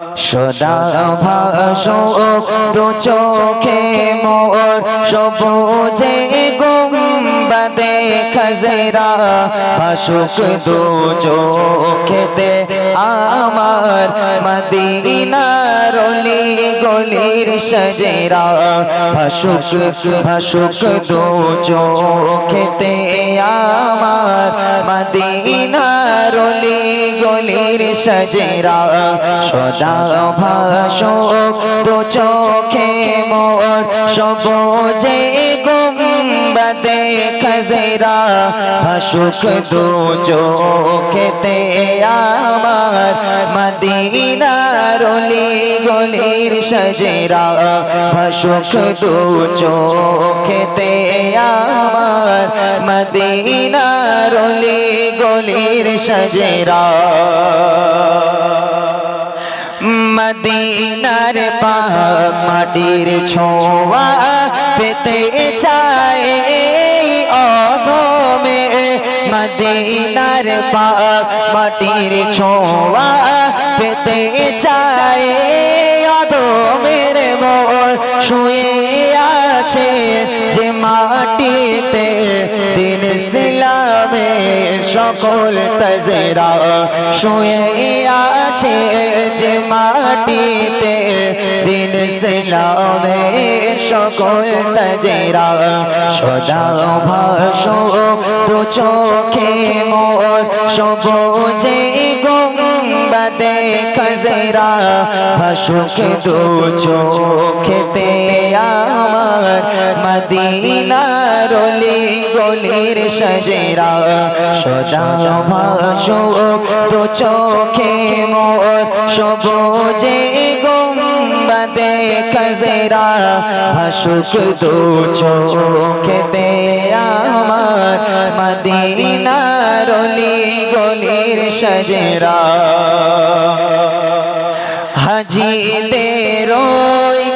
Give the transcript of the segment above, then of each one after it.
সদা দু চোখে মোর সবুজে গুম্বাদে খজরা। ভাসুক দু চোখেতে আমার মদিনার অলি গলির সজরা। ভাসুক ভাসুক দু চোখেতে আমার মদিনার অলি গলির সজরা। সদা ভাসো দু চোখে মোর সবুজে গুম্বাদে খজরা ভাসুক দু চোখেতে আমার মদিনার অলি গলির সজরা ভাসুক দু চোখেতে আমার মদিনার অলি গলির সজরা মদিনার পাক মাটির ছোঁয়া পেতে চায় অধমে মদিনার পাক মাটির ছোঁয়া পেতে চায় অধমের মোর শুয়ে আছে যে মাটিতে দিন সিলামের সকল তজরা। শুয়ে আছে যে মাটিতে দিন সিলামের সকল তজরা, সদা ভাসো দু চোখে মোর সবুজে গুম্বাদে খজরা, ভাসুক দু চোখেতে আমার মদিনার অলি গলির সজরা সদা ভাসো দু চোখে মোর সবুজে গুম্বাদে খজরা, ভাসুক দু চোখেতে আমার মদিনার অলি গলির সজরা। হাজিদের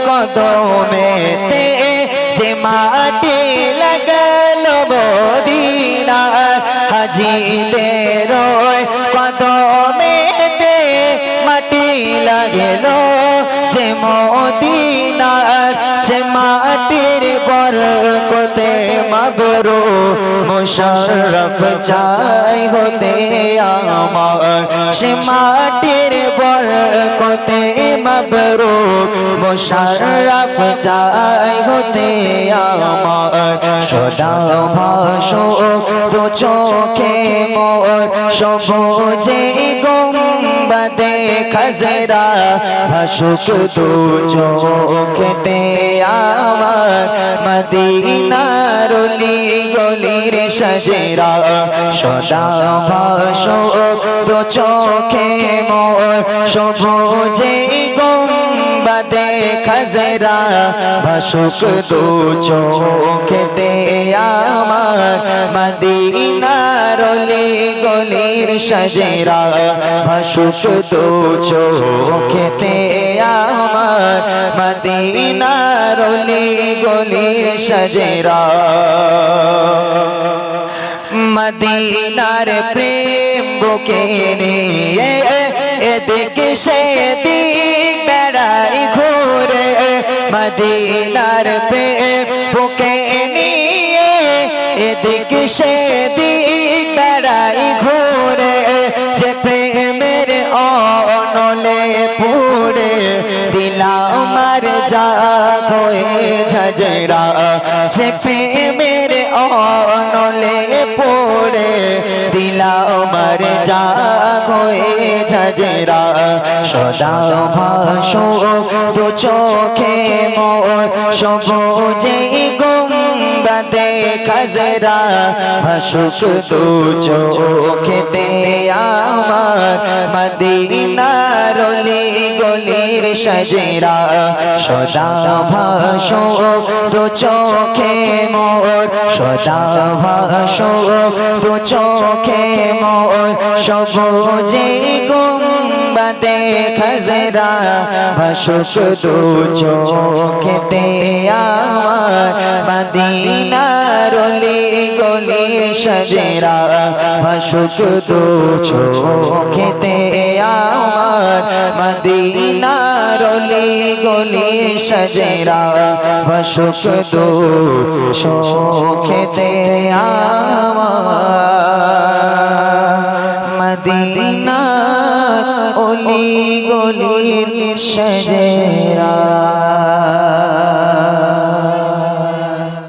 কদমেতে যে মাটি লাগাল বদিনার হাজিদের ওই কদমেতে মাটি লাগেল। যে মদিনার সে মাটির বরকতে মগরো মুশরফ চাই হতে আমার। সে মাটির বরকতে মবরো মুশরফ চাই হতে আমার সদা ভাসো, দু চোখে মোর সবুজে গুম্বাদে খজরা। ভাসুক দু চোখেতে আমার মদিনার গলির সজরা। সদা ভাসো, দু চোখে মোর সবুজে গুম্বাদে খজরা। ভাসুক চোখেতে আমার মদিনার গলির সজরা ভাসুক দু চোখেতে আমার মদিনার গলির সজরা। মদিনার প্রেম বুকে নিয়ে এদিক সেদিক বেড়াই ঘুরে। মদিনার প্রেম এদিক সেদিক বেড়াই ঘুরে, যে প্রেমের অনলে পুড়ে, দিলাম যা হয়ে ঝজরা সে প্রেমের অনলে পড়ে দিলা আমার যা হয়ে ঝজরা সদা ভাসো দু চোখে মোর সবুজে গুম্বাদে খজরা, ভাসুক দু চোখেতে আমার। মদিনার অলি গলির সজরা, সদা ভাসো দু চোখে মোর। সদা ভাসো দু চোখে মোর। সবুজে গুম্বাদে খজরা, ভাসুক দু চোখেতে আমার। মদিনার গলির সজরা ভাসুক দু চোখেতে আমার মদিনার অলি গলি সজরা ভাসুক দু চোখেতে আমার মদিনা অলি গলির সজরা